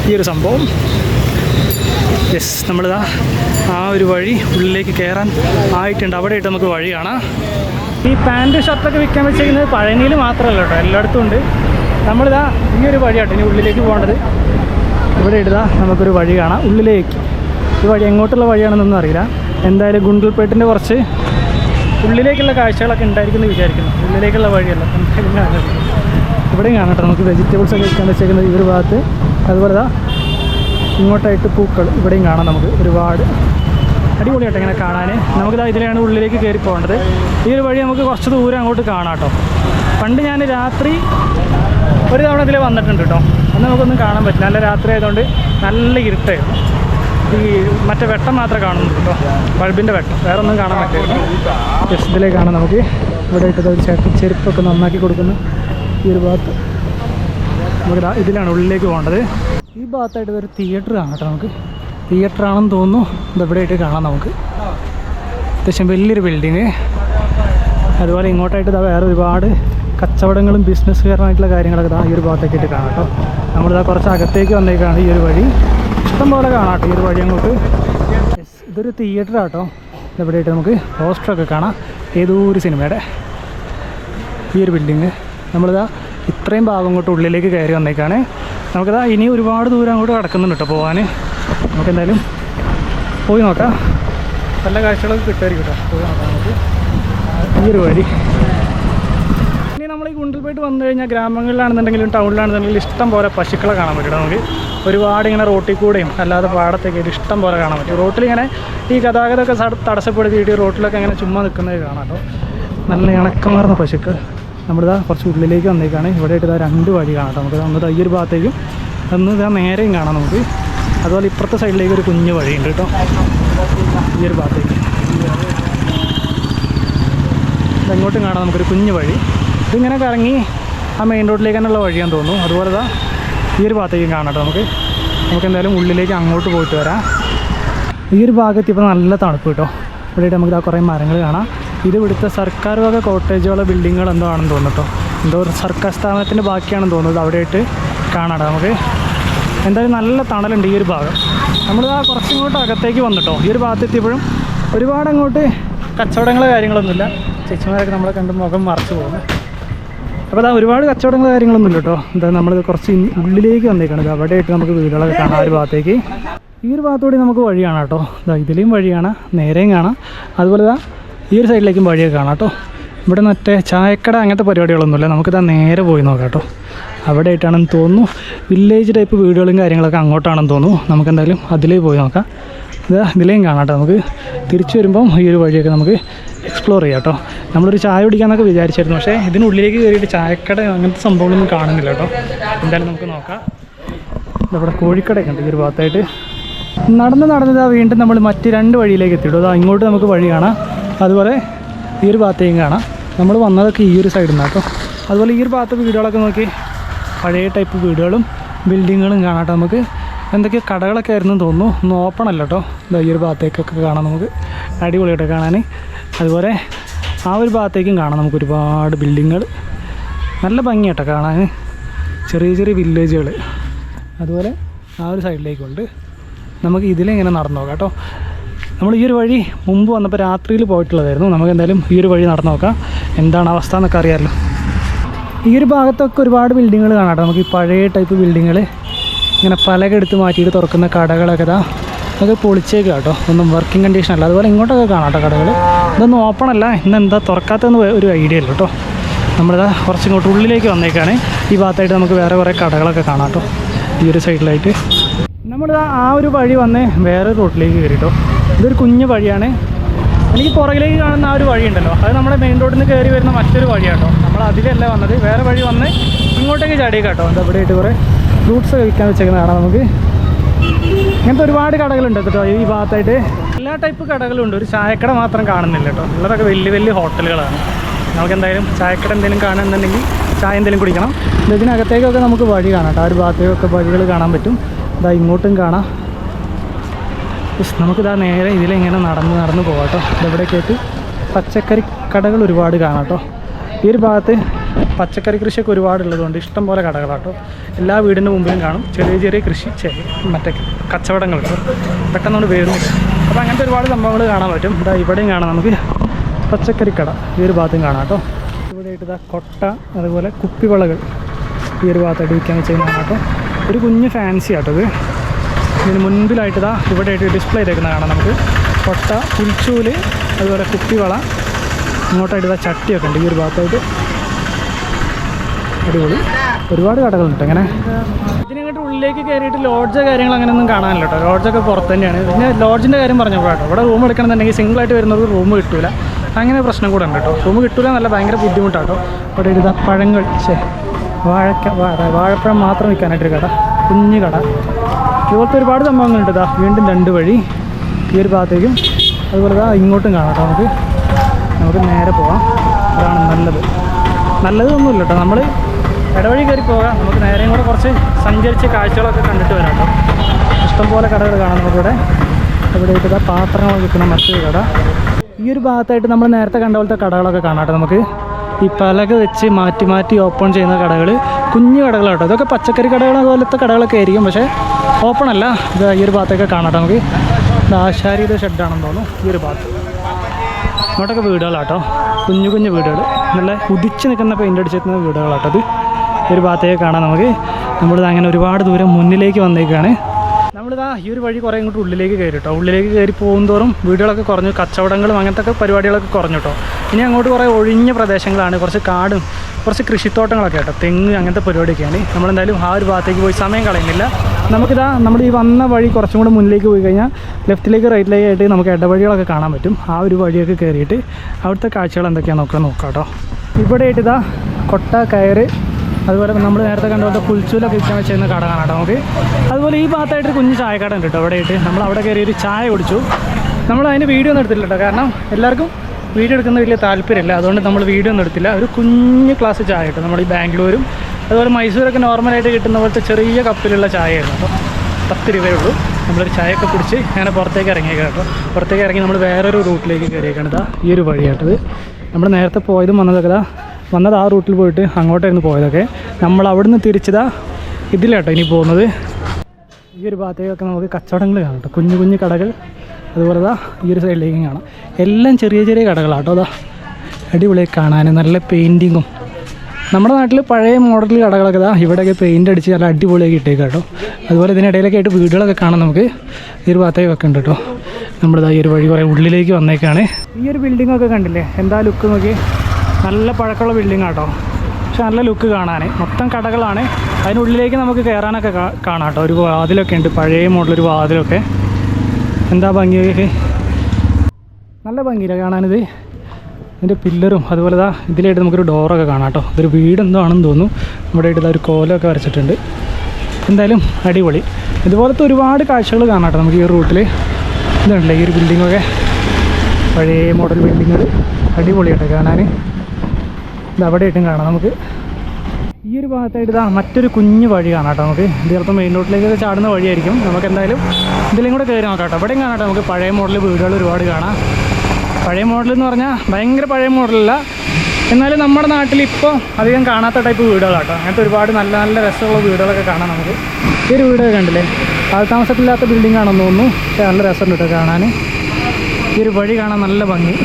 ഈ ഒരു സംഭവം. യെസ് നമ്മളിതാ ആ ഒരു വഴി ഉള്ളിലേക്ക് കയറാൻ ആയിട്ടുണ്ട്. അവിടെ ആയിട്ട് നമുക്ക് വഴി കാണാം ഈ പാന്റ് ഷർട്ടൊക്കെ വിൽക്കാൻ വെച്ചിരിക്കുന്നത് പഴനിയിൽ മാത്രമല്ല കേട്ടോ എല്ലായിടത്തും ഉണ്ട്. നമ്മളിതാ ഈ ഒരു വഴിയാട്ടോ ഇനി ഉള്ളിലേക്ക് പോകേണ്ടത്. ഇവിടെ ഇടുതാ നമുക്കൊരു വഴി കാണാം. ഉള്ളിലേക്ക്. ഈ വഴി എങ്ങോട്ടുള്ള വഴിയാണെന്നൊന്നും അറിയില്ല. എന്തായാലും ഗുണ്ടൽപേട്ടിന്റെ കുറച്ച് ഉള്ളിലേക്കുള്ള കാഴ്ചകളൊക്കെ ഉണ്ടായിരിക്കും എന്ന് വിചാരിക്കുന്നു. ഉള്ളിലേക്കുള്ള വഴിയല്ല. ഇവിടെയും കാണാം കേട്ടോ. നമുക്ക് വെജിറ്റബിൾസ് ഒക്കെ വിൽക്കാൻ വെച്ചേക്കുന്നത് ഈ ഒരു ഭാഗത്ത്. അതുപോലെ ദാ ഇങ്ങോട്ടായിട്ട് പൂക്കൾ ഇവിടെയും കാണാം നമുക്ക്. ഒരുപാട് അടിപൊളിയായിട്ട് ഇങ്ങനെ കാണാൻ നമുക്കിതാ ഇതിലാണ് ഉള്ളിലേക്ക് കയറി പോകേണ്ടത്. ഈ ഒരു വഴി നമുക്ക് കുറച്ച് ദൂരം അങ്ങോട്ട് കാണാം കേട്ടോ. പണ്ട് ഞാൻ രാത്രി ഒരു തവണ ഇതിൽ വന്നിട്ടുണ്ട് കേട്ടോ. അന്ന് നമുക്കൊന്നും കാണാൻ പറ്റില്ല. നല്ല രാത്രി ആയതുകൊണ്ട് നല്ല ഇരുട്ടായിരുന്നു. ഈ മറ്റേ വെട്ടം മാത്രമേ കാണുന്നുള്ളൂ കേട്ടോ. ബൾബിന്റെ വെട്ടം. വേറെ ഒന്നും കാണാൻ പറ്റില്ല. ഇതിലേക്കാണ് നമുക്ക്. ഇവിടെ ഇട്ടത് ഒരു ചേട്ടൻ ചെരുപ്പൊക്കെ നന്നാക്കി കൊടുക്കുന്നു. ഈ ഒരു ഭാഗത്ത്. നമുക്ക് ഇതിലാണ് ഉള്ളിലേക്ക് പോകേണ്ടത്. ഈ ഭാഗത്തായിട്ട് ഇതൊരു തിയേറ്റർ കാണാം കേട്ടോ നമുക്ക്. തിയേറ്റർ ആണെന്ന് തോന്നുന്നു. ഇത് ഇവിടെ ആയിട്ട് കാണാം നമുക്ക്. അത്യാവശ്യം വലിയൊരു ബിൽഡിങ് അതുപോലെ ഇങ്ങോട്ടായിട്ട് വേറെ ഒരുപാട് കച്ചവടങ്ങളും ബിസിനസ്സുകാരനായിട്ടുള്ള കാര്യങ്ങളൊക്കെ ഈ ഒരു ഭാഗത്തേക്കായിട്ട് കാണാം കേട്ടോ. നമ്മളിതാ കുറച്ച് അകത്തേക്ക് വന്നേക്കാണ് ഈ ഒരു വഴി. ഇഷ്ടം പോലെ കാണാം ഈ ഒരു വഴി അങ്ങോട്ട്. ഇതൊരു തിയേറ്റർ ആട്ടോ ഇതെവിടെയായിട്ട് നമുക്ക് പോസ്റ്ററൊക്കെ കാണാം. ഏതോ ഒരു സിനിമയുടെ ഈ ഒരു ബിൽഡിങ് നമ്മളിതാ ഇത്രയും ഭാഗം അങ്ങോട്ട് ഉള്ളിലേക്ക് കയറി വന്നേക്കാണ്. നമുക്കിതാ ഇനി ഒരുപാട് ദൂരം അങ്ങോട്ട് കിടക്കുന്നുണ്ട് കേട്ടോ പോകാൻ നമുക്ക് എന്തായാലും പോയി നോക്കാം. നല്ല കാഴ്ചകളൊക്കെ കിട്ടുമായിരിക്കും കേട്ടോ പോയി നോക്കാം നമുക്ക്. ഈ ഒരു വഴി. ഇനി നമ്മൾ ഈ ഗുണ്ടൽപേട്ട് വന്നു കഴിഞ്ഞാൽ ഗ്രാമങ്ങളിലാണെന്നുണ്ടെങ്കിലും ടൗണിലാണെന്നുണ്ടെങ്കിലും ഇഷ്ടം പോലെ പശുക്കളെ കാണാൻ പറ്റും നമുക്ക്. ഒരുപാട് ഇങ്ങനെ റോട്ടിൽ കൂടെയും അല്ലാതെ പാടത്തൊക്കെ ഇഷ്ടം പോലെ കാണാൻ പറ്റും. റോട്ടിൽ ഇങ്ങനെ ഈ ഗതാഗതമൊക്കെ തടസ്സപ്പെടുത്തിയിട്ട് റോട്ടിലൊക്കെ ഇങ്ങനെ ചുമ്മാ നിൽക്കുന്നത് കാണാം കേട്ടോ നല്ല ഇണക്കമാർന്ന പശുക്കൾ. നമ്മളിതാ കുറച്ച് ഉള്ളിലേക്ക് വന്നേക്കാണ്. ഇവിടെ ആയിട്ട് ഇതാ രണ്ട് വഴി കാണാം നമുക്ക് ഒന്ന് ഈ ഒരു ഭാഗത്തേക്കും ഒന്ന് ഇതാ നേരെയും കാണാം നമുക്ക്. അതുപോലെ ഇപ്പുറത്തെ സൈഡിലേക്ക് ഒരു കുഞ്ഞു വഴിയുണ്ട് കേട്ടോ. ഈ ഒരു ഭാഗത്തേക്ക്. എങ്ങോട്ടും കാണാം നമുക്കൊരു കുഞ്ഞു വഴി. ഇതിങ്ങനെ കറങ്ങി ആ മെയിൻ റോഡിലേക്ക് തന്നെയുള്ള വഴിയാന്ന് തോന്നുന്നു. അതുപോലെ ഇതാ ഈ ഒരു ഭാഗത്തേക്കും കാണാം കേട്ടോ നമുക്ക്. നമുക്ക് എന്തായാലും ഉള്ളിലേക്ക് അങ്ങോട്ട് പോയിട്ട് വരാം. ഈ ഒരു ഭാഗത്ത് ഇപ്പോൾ നല്ല തണുപ്പ് കേട്ടോ. ഇവിടെ നമുക്ക് ഇതാ കുറേ മരങ്ങൾ കാണാം. ഇത് ഇവിടുത്തെ സർക്കാർ വക കോട്ടേജുകളോ ബിൽഡിങ്ങുകൾ എന്തോ ആണെന്ന് തോന്നുന്നു കേട്ടോ എന്തോ ഒരു സർക്കാർ സ്ഥാപനത്തിന്റെ ബാക്കിയാണെന്ന് തോന്നുന്നത് അവിടെയായിട്ട് കാണാം നമുക്ക്. എന്തായാലും നല്ല തണലുണ്ട് ഈ ഒരു ഭാഗം. നമ്മൾ ആ കുറച്ചിങ്ങോട്ട് അകത്തേക്ക് വന്നിട്ടോ ഈ ഒരു ഭാഗത്ത് എത്തിയപ്പോഴും ഒരുപാട് അങ്ങോട്ട് കച്ചവടങ്ങളോ കാര്യങ്ങളൊന്നുമില്ല ചേച്ചിമാരൊക്കെ നമ്മളെ കണ്ട് മുഖം മറച്ചു പോകുന്നത് അപ്പോൾ അതാ ഒരുപാട് കച്ചവടങ്ങൾ കാര്യങ്ങളൊന്നും ഇല്ല കേട്ടോ എന്താ നമ്മൾ കുറച്ച് ഉള്ളിലേക്ക് വന്നേക്കാണ്. അവിടെയായിട്ട് നമുക്ക് വീടുകളൊക്കെ കാണാം ഒരു ഭാഗത്തേക്ക്. ഈ ഒരു ഭാഗത്തോടെ നമുക്ക് വഴിയാണ് കേട്ടോ ഇതാ ഇതിലെയും വഴിയാണ് നേരെയും കാണാം. അതുപോലെ ഈ ഒരു സൈഡിലേക്കും വഴിയൊക്കെ കാണാം കേട്ടോ. ഇവിടെ മറ്റേ ചായക്കട അങ്ങനത്തെ പരിപാടികളൊന്നുമില്ല. നമുക്കിതാ നേരെ പോയി നോക്കാം കേട്ടോ. അവിടെ ആയിട്ടാണെന്ന് തോന്നുന്നു. വില്ലേജ് ടൈപ്പ് വീടുകളും കാര്യങ്ങളൊക്കെ അങ്ങോട്ടാണെന്ന് തോന്നുന്നു. നമുക്ക് എന്തായാലും അതിലേ പോയി നോക്കാം. ഇതാ ഇതിലേയും കാണാം കേട്ടോ നമുക്ക്. തിരിച്ചു വരുമ്പം ഈ ഒരു വഴിയൊക്കെ നമുക്ക് എക്സ്പ്ലോർ ചെയ്യാം കേട്ടോ. നമ്മളൊരു ചായ കുടിക്കാമെന്നൊക്കെ വിചാരിച്ചായിരുന്നു പക്ഷേ ഇതിനുള്ളിലേക്ക് കയറിയിട്ട് ചായക്കട അങ്ങനത്തെ സംഭവങ്ങളൊന്നും കാണുന്നില്ല കേട്ടോ. എന്തായാലും നമുക്ക് നോക്കാം. ഇവിടെ കോഴിക്കടയൊക്കെ ഉണ്ട് ഈ ഒരു ഭാഗത്തായിട്ട്. നടന്ന് നടന്നതാ വീണ്ടും നമ്മൾ മറ്റ് രണ്ട് വഴിയിലേക്ക് എത്തിയിട്ടു അതാ ഇങ്ങോട്ട് നമുക്ക് വഴി കാണാം. അതുപോലെ ഈ ഒരു ഭാഗത്തേക്കും കാണാം. നമ്മൾ വന്നതൊക്കെ ഈ ഒരു സൈഡിൽ നിന്നാണ് കേട്ടോ അതുപോലെ ഈ ഒരു ഭാഗത്ത് വീടുകളൊക്കെ നോക്കി പഴയ ടൈപ്പ് വീടുകളും ബിൽഡിങ്ങുകളും കാണാം നമുക്ക്. എന്തൊക്കെയോ കടകളൊക്കെ ആയിരുന്നു തോന്നുന്നു. ഒന്ന് ഓപ്പൺ അല്ല കേട്ടോ ഈ ഒരു ഭാഗത്തേക്കൊക്കെ കാണാം നമുക്ക്. അടിപൊളിയായിട്ട് കാണാൻ അതുപോലെ ആ ഒരു ഭാഗത്തേക്കും കാണാം നമുക്ക് ഒരുപാട് ബിൽഡിങ്ങുകൾ നല്ല ഭംഗിയാട്ടോ കാണാൻ ചെറിയ ചെറിയ വില്ലേജുകൾ അതുപോലെ ആ ഒരു സൈഡിലേക്കുണ്ട് നമുക്ക് ഇതിലിങ്ങനെ നടന്നു നോക്കാം കേട്ടോ നമ്മൾ ഈ ഒരു വഴി മുമ്പ് വന്നപ്പോൾ രാത്രിയിൽ പോയിട്ടുള്ളതായിരുന്നു. നമുക്ക് എന്തായാലും ഈ ഒരു വഴി നടന്നു നോക്കാം. എന്താണ് അവസ്ഥ എന്നൊക്കെ അറിയാമല്ലോ ഈ ഒരു ഭാഗത്തൊക്കെ ഒരുപാട് ബിൽഡിങ്ങുകൾ കാണാം നമുക്ക് ഈ പഴയ ടൈപ്പ് ബിൽഡിങ്ങൾ ഇങ്ങനെ പലക എടുത്ത് മാറ്റിയിട്ട് തുറക്കുന്ന കടകളൊക്കെ ഇതാ. അതൊക്കെ പൊളിച്ചേക്കുക കേട്ടോ. ഒന്നും വർക്കിംഗ് കണ്ടീഷൻ അല്ല. അതുപോലെ ഇങ്ങോട്ടൊക്കെ കാണാം കേട്ടോ കടകൾ ഇതൊന്നും ഓപ്പൺ അല്ല. ഇന്ന് എന്താ തുറക്കാത്തതെന്ന് ഒരു ഐഡിയ ഇല്ല കേട്ടോ. നമ്മളിതാ കുറച്ചിങ്ങോട്ട് ഉള്ളിലേക്ക് വന്നേക്കാണ്. ഈ ഭാഗത്തായിട്ട് നമുക്ക് വേറെ കുറേ കടകളൊക്കെ കാണാം കേട്ടോ. ഈ ഒരു സൈഡിലായിട്ട് നമ്മളിതാ ആ ഒരു വഴി വന്ന് വേറെ റോട്ടിലേക്ക് കയറി കേട്ടോ. ഇതൊരു കുഞ്ഞു വഴിയാണ്. എനിക്ക് പുറകിലേക്ക് കാണുന്ന ആ ഒരു വഴിയുണ്ടല്ലോ. അത് നമ്മുടെ മെയിൻ റോഡിൽ നിന്ന് കയറി വരുന്ന മറ്റൊരു വഴിയാണ് കേട്ടോ നമ്മൾ അതിലല്ല വന്നത്. വേറെ വഴി വന്ന് ഇങ്ങോട്ടേക്ക് ചാടിയേക്ക് കേട്ടോ. എന്താ ഇവിടെ ആയിട്ട് കുറേ ഫ്രൂട്ട്സ് കഴിക്കാൻ വെച്ചേക്കുന്ന കാണാം നമുക്ക്. ഇങ്ങനത്തെ ഒരുപാട് കടകളുണ്ട് കേട്ടോ ഈ ഭാഗത്തായിട്ട്. എല്ലാ ടൈപ്പ് കടകളും ഉണ്ട് ഒരു ചായക്കട മാത്രം കാണുന്നില്ല കേട്ടോ. ഉള്ളതൊക്കെ വലിയ വലിയ ഹോട്ടലുകളാണ്. നമുക്ക് എന്തായാലും ചായക്കട എന്തെങ്കിലും കാണുന്നുണ്ടെങ്കിൽ ചായ എന്തെങ്കിലും കുടിക്കണം. ഇതിനകത്തേക്കൊക്കെ നമുക്ക് വഴി കാണാം കേട്ടോ. ആ ഒരു ഭാഗത്തേക്കൊക്കെ വഴികൾ കാണാൻ പറ്റും. ഇതാ ഇങ്ങോട്ടും കാണാം. നമുക്കിതാ നേരെ ഇതിലിങ്ങനെ നടന്ന് നടന്ന് പോകാം കേട്ടോ ഇതെവിടേക്കായിട്ട്? പച്ചക്കറി കടകൾ ഒരുപാട് കാണാം കേട്ടോ. ഈ ഒരു ഭാഗത്ത് പച്ചക്കറി കൃഷിയൊക്കെ ഒരുപാട് ഉള്ളതുകൊണ്ട് ഇഷ്ടം പോലെ കടകളാട്ടോ. എല്ലാ വീടിന്റെ മുമ്പിലും കാണും. ചെറിയ ചെറിയ കൃഷി മറ്റേ കച്ചവടങ്ങൾ പെട്ടെന്ന് കൊണ്ട് വരുന്നു. അപ്പോൾ അങ്ങനത്തെ ഒരുപാട് സംഭവങ്ങൾ കാണാൻ പറ്റും. ഇതാ ഇവിടെയും കാണാം നമുക്ക്. പച്ചക്കറി കട ഈ ഒരു ഭാഗത്തും കാണാം കേട്ടോ. ഇവിടെയായിട്ട് ഇതാ കൊട്ട അതുപോലെ കുപ്പിവളകൾ ഈ ഒരു ഭാഗത്തായിട്ട് വിൽക്കാൻ കഴിഞ്ഞാൽ കേട്ടോ. ഒരു കുഞ്ഞ് ഫാൻസി ആട്ടോ ഇത്. ഇതിന് മുൻപിലായിട്ട് ഇതാ ഇവിടെ ആയിട്ട് ഡിസ്പ്ലേ ചെയ്തേക്കുന്ന കാണാം നമുക്ക്. കൊട്ട പുൽച്ചൂൽ അതുപോലെ കുപ്പിവള ഇങ്ങോട്ടായിട്ട് ഇതാ ചട്ടിയൊക്കെ ഉണ്ട് ഈ ഒരു ഭാഗത്തായിട്ട്. അടിപൊളി. ഒരുപാട് കടകളുണ്ട് അങ്ങനെ ഇതിനങ്ങോട്ട് ഉള്ളിലേക്ക് കയറിയിട്ട് ലോഡ്ജ് കാര്യങ്ങൾ അങ്ങനെയൊന്നും കാണാനില്ല കേട്ടോ ലോഡ്ജൊക്കെ പുറത്ത് തന്നെയാണ്. പിന്നെ ലോഡ്ജിന്റെ കാര്യം പറഞ്ഞപ്പോൾ കേട്ടോ. ഇവിടെ റൂം എടുക്കണമെന്നുണ്ടെങ്കിൽ സിംഗിളായിട്ട് വരുന്നവർക്ക് റൂം കിട്ടില്ല അങ്ങനെ പ്രശ്നം കൂടെ ഉണ്ട് കേട്ടോ. റൂം കിട്ടൂല നല്ല ഭയങ്കര ബുദ്ധിമുട്ടാട്ടോ. ഇവിടെ ഇതാ പഴങ്ങൾ ശേ വാഴക്ക വാഴപ്പഴം മാത്രം വിൽക്കാനായിട്ടൊരു കട. കുഞ്ഞു കട. ഇതുപോലത്തെ ഒരുപാട് സംഭവങ്ങളുണ്ട്. ഇതാ വീണ്ടും രണ്ട് വഴി ഈ ഒരു ഭാഗത്തേക്കും. അതുപോലെ ഇതാ ഇങ്ങോട്ടും കാണാം കേട്ടോ നമുക്ക്. നമുക്ക് നേരെ പോകാം അതാണ് നല്ലത്. നല്ലതൊന്നുമില്ല കേട്ടോ. നമ്മൾ ഇടവഴി കയറി പോകാം. നമുക്ക് നേരെയും കൂടെ കുറച്ച് സഞ്ചരിച്ച് കാഴ്ചകളൊക്കെ കണ്ടിട്ട് വരാം കേട്ടോ. ഇഷ്ടംപോലെ കടകൾ കാണാം നമുക്കിവിടെ. ഇവിടെ ഇതാ പാത്രങ്ങൾ വിൽക്കുന്ന മറ്റൊരു കട. ഈ ഒരു ഭാഗത്തായിട്ട് നമ്മൾ നേരത്തെ കണ്ട പോലത്തെ കടകളൊക്കെ കാണാം നമുക്ക്. ഈ പലക വെച്ച് മാറ്റി മാറ്റി ഓപ്പൺ ചെയ്യുന്ന കടകൾ കുഞ്ഞു കടകളാട്ടോ ഇതൊക്കെ പച്ചക്കറി കടകൾ അതുപോലത്തെ കടകളൊക്കെ ആയിരിക്കും. പക്ഷേ ഓപ്പൺ അല്ല ഇത് ഈ ഒരു ഭാഗത്തൊക്കെ കാണാം നമുക്ക്. ആശാരിയുടെ ഷെഡാണെന്ന് തോന്നുന്നു. ഈ ഒരു ഭാഗത്ത്. ഇങ്ങോട്ടൊക്കെ വീടുകളാട്ടോ. കുഞ്ഞു കുഞ്ഞു വീടുകൾ നല്ല ഉദിച്ച് നിൽക്കുന്ന പെയിന്റ് അടിച്ചിരുന്ന വീടുകളാട്ടോ അത് ഒരു ഭാഗത്തേക്ക് കാണാം നമുക്ക്. നമ്മളിത് അങ്ങനെ ഒരുപാട് ദൂരം മുന്നിലേക്ക് വന്നേക്കാണ്. നമ്മളിതാ ഈ ഒരു വഴി കുറേ ഇങ്ങോട്ട് ഉള്ളിലേക്ക് കയറി കേട്ടോ ഉള്ളിലേക്ക് കയറി പോകുന്തോറും വീടുകളൊക്കെ കുറഞ്ഞു കച്ചവടങ്ങളും അങ്ങനത്തെ ഒക്കെ പരിപാടികളൊക്കെ കുറഞ്ഞു കേട്ടോ ഇനി അങ്ങോട്ട് കുറേ ഒഴിഞ്ഞ പ്രദേശങ്ങളാണ്. കുറച്ച് കാടും കുറച്ച് കൃഷിത്തോട്ടങ്ങളൊക്കെ കേട്ടോ. തെങ്ങ് അങ്ങനത്തെ പരിപാടിയൊക്കെയാണ് നമ്മളെന്തായാലും ആ ഒരു ഭാഗത്തേക്ക് പോയി സമയം കളയുന്നില്ല. നമുക്കിതാ നമ്മൾ ഈ വന്ന വഴി കുറച്ചും കൂടെ മുന്നിലേക്ക് പോയി കഴിഞ്ഞാൽ ലെഫ്റ്റിലേക്ക് റൈറ്റിലേക്ക് ആയിട്ട് നമുക്ക് ഇടവഴികളൊക്കെ കാണാൻ പറ്റും. ആ ഒരു വഴിയൊക്കെ കയറിയിട്ട് അവിടുത്തെ കാഴ്ചകൾ എന്തൊക്കെയാണെന്നൊക്കെ നോക്കാം കേട്ടോ. ഇവിടെ ആയിട്ട് ഇതാ കൊട്ട കയറ് അതുപോലെ നമ്മൾ നേരത്തെ കണ്ടുപോലത്തെ പുൽച്ചൂലൊക്കെ വിൽക്കാൻ വെച്ചിരുന്ന കട കാണാം നമുക്ക്. അതുപോലെ ഈ ഭാഗത്തായിട്ട് കുഞ്ഞു ചായക്കട ഉണ്ട് കേട്ടോ അവിടെ ആയിട്ട്. നമ്മൾ അവിടെ കയറി ഒരു ചായ കുടിച്ചു. നമ്മൾ അതിന്റെ വീഡിയോ ഒന്നും എടുത്തില്ല കാരണം എല്ലാവർക്കും വീഡിയോ എടുക്കുന്ന വലിയ താല്പര്യമില്ല. അതുകൊണ്ട് നമ്മൾ വീഡിയോ ഒന്നും എടുത്തില്ല. ഒരു കുഞ്ഞ് ക്ലാസ് ചായ കേട്ടോ നമ്മൾ ഈ ബാംഗ്ലൂരും അതുപോലെ മൈസൂരൊക്കെ നോർമലായിട്ട് കിട്ടുന്ന പോലത്തെ ചെറിയ കപ്പിലുള്ള ചായയായിരുന്നു അപ്പോൾ പത്ത് രൂപയേ ഉള്ളൂ. നമ്മളൊരു ചായയൊക്കെ കുടിച്ച് അങ്ങനെ പുറത്തേക്ക് ഇറങ്ങിയേക്കാം കേട്ടോ. പുറത്തേക്ക് ഇറങ്ങി നമ്മൾ വേറൊരു റൂട്ടിലേക്ക് കയറിയേക്കാണ്. ഇതാ ഈ ഒരു വഴിയായിട്ടത് നമ്മൾ നേരത്തെ പോയതും വന്നതൊക്കെ വന്നത് ആ റൂട്ടിൽ പോയിട്ട് അങ്ങോട്ടായിരുന്നു പോയതൊക്കെ. നമ്മൾ അവിടുന്ന് തിരിച്ചതാ ഇതിലാട്ടോ ഇനി പോകുന്നത്. ഈ ഒരു ഭാഗത്തേക്കൊക്കെ നമുക്ക് കച്ചവടങ്ങൾ കാണാം കേട്ടോ. കുഞ്ഞു കുഞ്ഞു കടകൾ അതുപോലെ ദാ ഈ ഒരു സൈഡിലേക്കും കാണാം. എല്ലാം ചെറിയ ചെറിയ കടകളാട്ടോ അതാ അടിപൊളിയായി കാണാൻ നല്ല പെയിന്റിങ്ങും നമ്മുടെ നാട്ടിൽ പഴയ മോഡൽ കടകളൊക്കെ ഇതാ ഇവിടെയൊക്കെ പെയിന്റ് അടിച്ച് നല്ല അടിപൊളിയാക്കി ഇട്ടേക്കാം കേട്ടോ. അതുപോലെ ഇതിനിടയിലൊക്കെ ആയിട്ട് വീടുകളൊക്കെ കാണാം നമുക്ക്. ഈ ഒരു ഭാഗത്തേക്ക് ഒക്കെ ഉണ്ട് കേട്ടോ. നമ്മുടെ ഈ ഒരു വഴി കുറേ ഉള്ളിലേക്ക് വന്നേക്കാണ്. ഈ ഒരു ബിൽഡിംഗ് ഒക്കെ കണ്ടില്ലേ? എന്താ ലുക്ക് നോക്കി നല്ല പഴക്കമുള്ള ബിൽഡിംഗ് ആട്ടോ. പക്ഷെ നല്ല ലുക്ക് കാണാൻ മൊത്തം കടകളാണ്. അതിനുള്ളിലേക്ക് നമുക്ക് കയറാനൊക്കെ കാണാം കേട്ടോ ഒരു വാതിലൊക്കെ ഉണ്ട്. പഴയ മോഡലൊരു വാതിലൊക്കെ. എന്താ ഭംഗിയൊക്കെ നല്ല ഭംഗിയില്ല കാണാനിത്. ഇതിന്റെ പില്ലറും അതുപോലെ ഇതാ ഇതിലായിട്ട് നമുക്കൊരു ഡോറൊക്കെ കാണാം കേട്ടോ ഇതൊരു വീട് എന്തോ ആണെന്ന് തോന്നുന്നു ഇവിടെ ഇതാ ഒരു കോലമൊക്കെ വരച്ചിട്ടുണ്ട്. എന്തായാലും അടിപൊളി. ഇതുപോലത്തെ ഒരുപാട് കാഴ്ചകൾ കാണാം കേട്ടോ നമുക്ക് ഈ റൂട്ടിൽ ഇതുണ്ടല്ലേ ഈ ഒരു ബിൽഡിങ്ങൊക്കെ പഴയ മോഡൽ ബിൽഡിങ്ങുകൾ അടിപൊളിയായിട്ട് കാണാൻ അവിടെ ആയിട്ടും കാണാം. നമുക്ക് ഈ ഒരു ഭാഗത്തായിട്ട് ഇതാ മറ്റൊരു കുഞ്ഞു വഴി കാണാം കേട്ടോ നമുക്ക്. ഇത് ചിലപ്പോൾ മെയിൻ റോഡിലേക്ക് ചാടുന്ന വഴിയായിരിക്കും. നമുക്ക് എന്തായാലും ഇതിലും കൂടെ കയറി നോക്കാം കേട്ടോ. ഇവിടെയും കാണാം നമുക്ക്. പഴയ മോഡൽ വീടുകൾ ഒരുപാട് കാണാം. പഴയ മോഡൽ എന്ന് പറഞ്ഞാൽ ഭയങ്കര പഴയ മോഡലല്ല എന്നാലും നമ്മുടെ നാട്ടിൽ ഇപ്പോൾ അധികം കാണാത്ത ടൈപ്പ് വീടുകളാട്ടോ അങ്ങനത്തെ ഒരുപാട് നല്ല നല്ല രസമുള്ള വീടുകളൊക്കെ കാണാം നമുക്ക്. ഈ ഒരു വീടൊക്കെ കണ്ടില്ലേ? ആൾ താമസത്തില്ലാത്ത ബിൽഡിംഗ് ആണെന്ന് തോന്നുന്നു. നല്ല രസമുണ്ട് കേട്ടോ കാണാൻ. ഈ ഒരു വഴി കാണാൻ നല്ല ഭംഗി.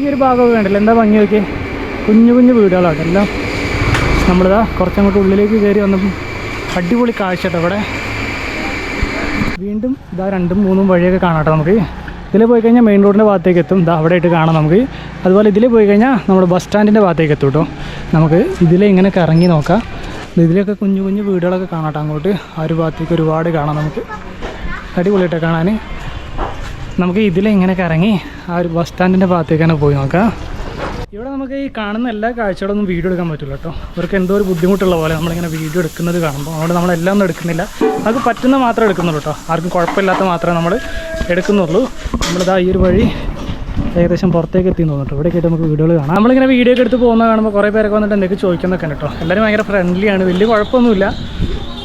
ഈ ഒരു ഭാഗമൊക്കെ കണ്ടില്ലേ? എന്താ ഭംഗി നോക്കി കുഞ്ഞു കുഞ്ഞു വീടുകളാണ്. എല്ലാം നമ്മളിതാ കുറച്ചങ്ങോട്ട് ഉള്ളിലേക്ക് കയറി വന്നപ്പോൾ അടിപൊളി കാഴ്ച കേട്ടോ ഇവിടെ വീണ്ടും ഇതാ രണ്ടും മൂന്നും വഴിയൊക്കെ കാണാം നമുക്ക്. ഇതിൽ പോയി കഴിഞ്ഞാൽ മെയിൻ റോഡിന്റെ ഭാഗത്തേക്ക് എത്തും. ഇതാ അവിടെ ആയിട്ട് കാണാം നമുക്ക്. അതുപോലെ ഇതിൽ പോയി കഴിഞ്ഞാൽ നമ്മുടെ ബസ് സ്റ്റാൻഡിന്റെ ഭാഗത്തേക്ക് എത്തും കേട്ടോ. നമുക്ക് ഇതിലെ ഇങ്ങനെ കറങ്ങി നോക്കാം. ഇതിലൊക്കെ കുഞ്ഞു കുഞ്ഞു വീടുകളൊക്കെ കാണാട്ടോ അങ്ങോട്ട്. ആ ഒരു ഭാഗത്തേക്ക് ഒരുപാട് കാണാം നമുക്ക്. അടിപൊളിയായിട്ട് കാണാൻ നമുക്ക് ഇതിലെ ഇങ്ങനെ കറങ്ങി ആ ഒരു ബസ് സ്റ്റാൻഡിന്റെ ഭാഗത്തേക്കാണ് പോയി നോക്കാം. ഇവിടെ നമുക്ക് ഈ കാണുന്ന എല്ലാ കാഴ്ചകളൊന്നും വീഡിയോ എടുക്കാൻ പറ്റില്ല കേട്ടോ. അവർക്ക് എന്തോ ഒരു ബുദ്ധിമുട്ടുള്ള പോലെ നമ്മളിങ്ങനെ വീഡിയോ എടുക്കുന്നത് കാണുമ്പോൾ അതുകൊണ്ട് നമ്മളെല്ലാം ഒന്നും എടുക്കുന്നില്ല. നമുക്ക് പറ്റുന്ന മാത്രമേ എടുക്കുന്നുള്ളൂ കേട്ടോ. ആർക്കും കുഴപ്പമില്ലാത്ത മാത്രമേ നമ്മൾ എടുക്കുന്നുള്ളൂ. നമ്മളിതാ ഈ ഒരു വഴി ഏകദേശം പുറത്തേക്ക് എത്തി തോന്നിട്ടോ ഇവിടെ കേട്ട്. നമുക്ക് വീഡിയോകൾ കാണാം. നമ്മളിങ്ങനെ വീഡിയോ ഒക്കെ എടുത്ത് പോകുന്ന കാണുമ്പോൾ കുറേ പേരൊക്കെ വന്നിട്ട് എന്തൊക്കെ ചോദിക്കുന്നൊക്കെ കേട്ടോ. എല്ലാവരും ഭയങ്കര ഫ്രണ്ട്ലിയാണ് വലിയ കുഴപ്പമൊന്നുമില്ല.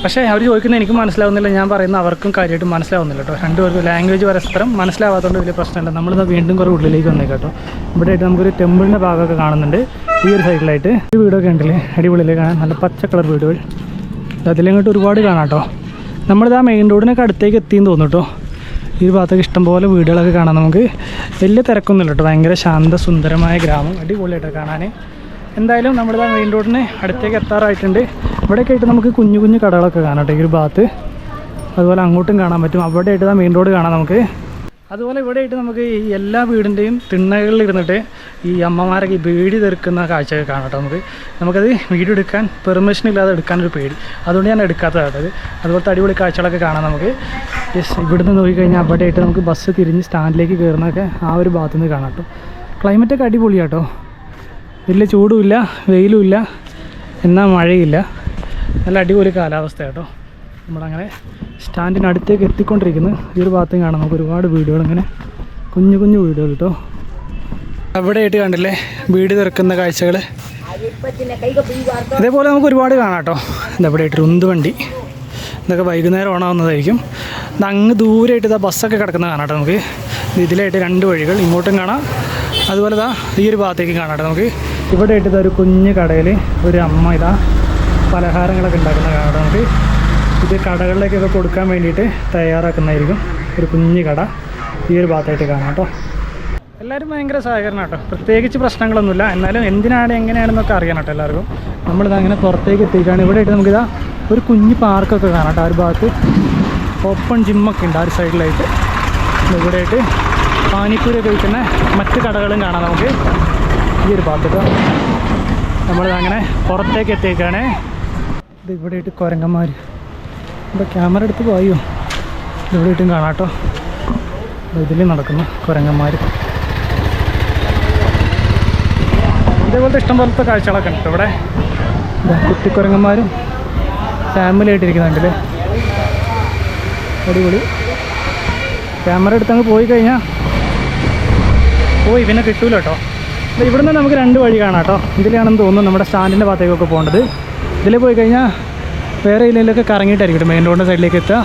പക്ഷേ അവർ ചോദിക്കുന്നത് എനിക്ക് മനസ്സിലാവുന്നില്ല. ഞാൻ പറയുന്ന അവർക്കും കാര്യമായിട്ട് മനസ്സിലാവുന്നില്ല കേട്ടോ. രണ്ടുപേർക്കും ലാംഗ്വേജ് പരസ്പരം മനസ്സിലാവാത്തതുകൊണ്ട് വലിയ പ്രശ്നമില്ല. നമ്മളിന്ന് വീണ്ടും കുറേ ഉള്ളിലേക്ക് വന്നേ കേട്ടോ. ഇവിടെ ആയിട്ട് നമുക്കൊരു ടെമ്പിളിന്റെ ഭാഗമൊക്കെ കാണുന്നുണ്ട്. ഈ ഒരു സൈഡിലായിട്ട് ഈ വീടൊക്കെ ഉണ്ടല്ലേ അടിപൊളിയിലേക്ക് കാണാൻ? നല്ല പച്ച കളർ വീടുകൾ അതിലങ്ങോട്ട് ഒരുപാട് കാണാം കേട്ടോ. നമ്മളിത് ആ മെയിൻ റോഡിനൊക്കെ അടുത്തേക്ക് എത്തിയെന്ന് തോന്നുന്നു കേട്ടോ. ഈ ഭാഗത്തൊക്കെ ഇഷ്ടംപോലെ വീടുകളൊക്കെ കാണാം നമുക്ക്. വലിയ തിരക്കൊന്നുമില്ല കേട്ടോ. ഭയങ്കര ശാന്ത സുന്ദരമായ ഗ്രാമം. അടിപൊളിയായിട്ട് കാണാൻ എന്തായാലും നമ്മളിതാ മെയിൻ റോഡിന് അടുത്തേക്ക് എത്താറായിട്ടുണ്ട്. ഇവിടെയൊക്കെ ആയിട്ട് നമുക്ക് കുഞ്ഞു കുഞ്ഞു കടകളൊക്കെ കാണാം കേട്ടോ ഈ ഒരു ഭാഗത്ത്. അതുപോലെ അങ്ങോട്ടും കാണാൻ പറ്റും. അവിടെ ആയിട്ട് മെയിൻ റോഡ് കാണാം നമുക്ക്. അതുപോലെ ഇവിടെ ആയിട്ട് നമുക്ക് ഈ എല്ലാ വീടിന്റെയും തിണ്ണകളിൽ ഇരുന്നിട്ട് ഈ അമ്മമാരൊക്കെ ബീഡി തെറുക്കുന്ന കാഴ്ചയൊക്കെ കേട്ടോ നമുക്ക്. നമുക്കത് വീഡിയോ എടുക്കാൻ പെർമിഷൻ ഇല്ലാതെ എടുക്കാനൊരു പേടി. അതുകൊണ്ട് ഞാൻ എടുക്കാത്തതാണ് അതുപോലത്തെ അടിപൊളി കാഴ്ചകളൊക്കെ കാണാം നമുക്ക്. യെസ് ഇവിടുന്ന് നോക്കിക്കഴിഞ്ഞാൽ അവിടെ ആയിട്ട് നമുക്ക് ബസ് തിരിഞ്ഞ് സ്റ്റാൻഡിലേക്ക് കയറുന്നതൊക്കെ ആ ഒരു ഭാഗത്തു നിന്ന് കാണാം കേട്ടോ. ക്ലൈമറ്റൊക്കെ അടിപൊളിയാട്ടോ വലിയ ചൂടുമില്ല വെയിലുമില്ല എന്നാൽ മഴയില്ല. നല്ല അടിപൊളി കാലാവസ്ഥ കേട്ടോ നമ്മളങ്ങനെ സ്റ്റാൻഡിനടുത്തേക്ക് എത്തിക്കൊണ്ടിരിക്കുന്നു. ഈ ഒരു ഭാഗത്തും കാണാം. നമുക്ക് ഒരുപാട് വീടുകൾ ഇങ്ങനെ കുഞ്ഞു കുഞ്ഞു വീടുകൾ കേട്ടോ അവിടെ ആയിട്ട് കണ്ടില്ലേ? വീട് തിറക്കുന്ന കാഴ്ചകൾ ഇതേപോലെ നമുക്ക് ഒരുപാട് കാണാം കേട്ടോ ഇതവിടെ ആയിട്ട് ഉന്തുവണ്ടി. ഇതൊക്കെ വൈകുന്നേരം ഓണാവുന്നതായിരിക്കും. അങ്ങ് ദൂരമായിട്ട് ഇതാ ബസ്സൊക്കെ കിടക്കുന്ന കാണാം കേട്ടോ നമുക്ക്. ഇത് ഇതിലായിട്ട് രണ്ട് വഴികൾ. ഇങ്ങോട്ടും കാണാം. അതുപോലെ ഇതാ ഈ ഒരു ഭാഗത്തേക്ക് കാണാം കേട്ടോ നമുക്ക്. ഇവിടെ ആയിട്ട് ഇതാ ഒരു കുഞ്ഞു കടയിൽ ഒരു അമ്മ ഇതാ പലഹാരങ്ങളൊക്കെ ഉണ്ടാക്കുന്ന കട നമുക്ക് ഇത് കടകളിലേക്കൊക്കെ കൊടുക്കാൻ വേണ്ടിയിട്ട് തയ്യാറാക്കുന്നതായിരിക്കും. ഒരു കുഞ്ഞു കട. ഈ ഒരു ഭാഗത്തായിട്ട് കാണാം കേട്ടോ. എല്ലാവരും ഭയങ്കര സഹകരണം കേട്ടോ. പ്രത്യേകിച്ച് പ്രശ്നങ്ങളൊന്നുമില്ല. എന്നാലും എന്തിനാണ് എങ്ങനെയാണെന്നൊക്കെ അറിയണം കേട്ടോ എല്ലാവർക്കും. നമ്മളിത് അങ്ങനെ പുറത്തേക്ക് എത്തിയിട്ടാണ്. ഇവിടെ ആയിട്ട് നമുക്കിതാ ഒരു കുഞ്ഞ് പാർക്കൊക്കെ കാണാം കേട്ടോ. ആ ഒരു ഭാഗത്ത് ഓപ്പൺ ജിമ്മൊക്കെ ഉണ്ട് ആ ഒരു സൈഡിലായിട്ട്. ഇവിടെ ആയിട്ട് പാനിപ്പൂരി ഒക്കെ വിൽക്കുന്ന മറ്റ് കടകളും കാണാം നമുക്ക്. ഈ ഒരു ഭാഗത്ത് നമ്മളിതങ്ങനെ പുറത്തേക്ക് എത്തിയേക്കാണ് ഇത് ഇവിടെ ഇട്ട് കുരങ്ങന്മാർ ഇവിടെ ക്യാമറ എടുത്ത് പോയോ? ഇവിടെ ഇട്ടും കാണാട്ടോ ഇതിൽ നടക്കുന്ന കുരങ്ങന്മാർ ഇതേപോലത്തെ ഇഷ്ടം പോലത്തെ കാഴ്ചകളൊക്കെ ഉണ്ട് ഇവിടെ. കുട്ടിക്കുരങ്ങന്മാരും ഫാമിലി ആയിട്ടിരിക്കുന്നുണ്ടല്ലേ അടിപൊളി. ക്യാമറ എടുത്തങ്ങ് പോയി കഴിഞ്ഞാൽ പോയി പിന്നെ കിട്ടൂല കേട്ടോ ഇവിടുന്ന് നമുക്ക് രണ്ട് വഴി കാണാം കേട്ടോ ഇതിലാണെന്ന് തോന്നുന്നു നമ്മുടെ സ്റ്റാൻഡിന്റെ ഭാഗത്തേക്കൊക്കെ പോകേണ്ടത്. ഇതിൽ പോയി കഴിഞ്ഞാൽ വേറെ ഇതിലൊക്കെ കറങ്ങിയിട്ടായിരിക്കും മെയിൻ റോഡിന്റെ സൈഡിലേക്ക് എത്തുക.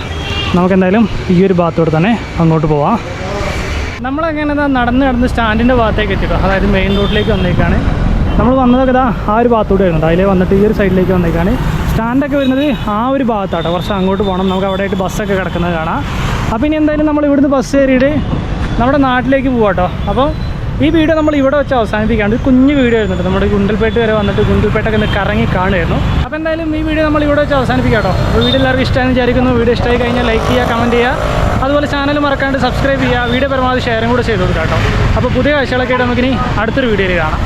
നമുക്ക് എന്തായാലും ഈ ഒരു ഭാഗത്തോട് തന്നെ അങ്ങോട്ട് പോവാം. നമ്മളങ്ങനെ നടന്ന് നടന്ന് സ്റ്റാൻഡിന്റെ ഭാഗത്തേക്ക് എത്തിട്ടോ. അതായത് മെയിൻ റോഡിലേക്ക് വന്നേക്കാണ്. നമ്മൾ വന്നതൊക്കെ ഇതാ ആ ഒരു ഭാഗത്തോട് വരുന്നുണ്ട്. അതിലേ വന്നിട്ട് ഈ ഒരു സൈഡിലേക്ക് വന്നേക്കാണ്. സ്റ്റാൻഡൊക്കെ വരുന്നത് ആ ഒരു ഭാഗത്താട്ടോ. കുറച്ച് അങ്ങോട്ട് പോകണം നമുക്ക് അവിടെ ആയിട്ട് ബസ്സൊക്കെ കിടക്കുന്നത് കാണാം. അപ്പോൾ ഇനി എന്തായാലും നമ്മൾ ഇവിടുന്ന് ബസ് കയറിയിട്ട് നമ്മുടെ നാട്ടിലേക്ക് പോവാട്ടോ. അപ്പോൾ ഈ വീഡിയോ നമ്മൾ ഇവിടെ വെച്ച് അവസാനിപ്പിക്കാണ്ട് ഒരു കുഞ്ഞു വീഡിയോ ആയിരുന്നുണ്ട് നമ്മുടെ ഗുണ്ടൽപേട്ട് വരെ വന്നിട്ട് ഗുണ്ടൽപേട്ടൊക്കെ ഒന്ന് കറങ്ങി കാണുമായിരുന്നു. അപ്പോൾ എന്തായാലും ഈ വീഡിയോ നമ്മൾ ഇവിടെ വെച്ച് അവസാനിപ്പിക്കാം കേട്ടോ. അപ്പോൾ വീഡിയോ എല്ലാവർക്കും ഇഷ്ടമാണെന്ന് വിചാരിക്കുന്നു. വീഡിയോ ഇഷ്ടമായി കഴിഞ്ഞാൽ ലൈക്ക് ചെയ്യുക കമന്റ് ചെയ്യുക. അതുപോലെ ചാനൽ മറക്കാണ്ട് സബ്സ്ക്രൈബ് ചെയ്യുക. വീഡിയോ പരമാവധി ഷെയറും കൂടെ ചെയ്ത് കൊടുക്കാം കേട്ടോ. അപ്പോൾ പുതിയ കാഴ്ചകളൊക്കെ ആയിട്ട് നമുക്കിനി അടുത്തൊരു വീഡിയോയിൽ കാണാം.